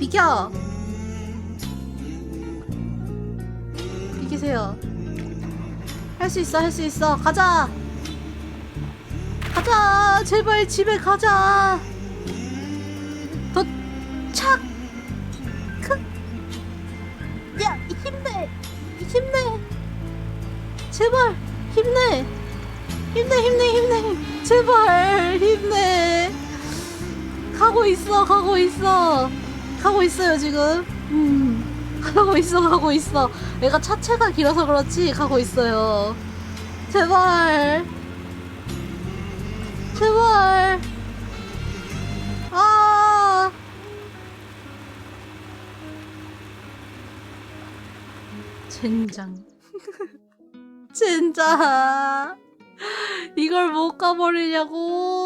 비켜. 비키세요. 할 수 있어 할 수 있어. 가자. 가자. 제발 집에 가자. 도착. 크. 야 힘내. 힘내. 제발 힘내. 힘내 힘내 힘내. 제발 힘내. 가고 있어 가고 있어 가고 있어요 지금. 음. 가고 있어 가고 있어. 내가 차체가 길어서 그렇지 가고 있어요. 제발. 제발. 아. 젠장. 젠장. 이걸 못 가버리냐고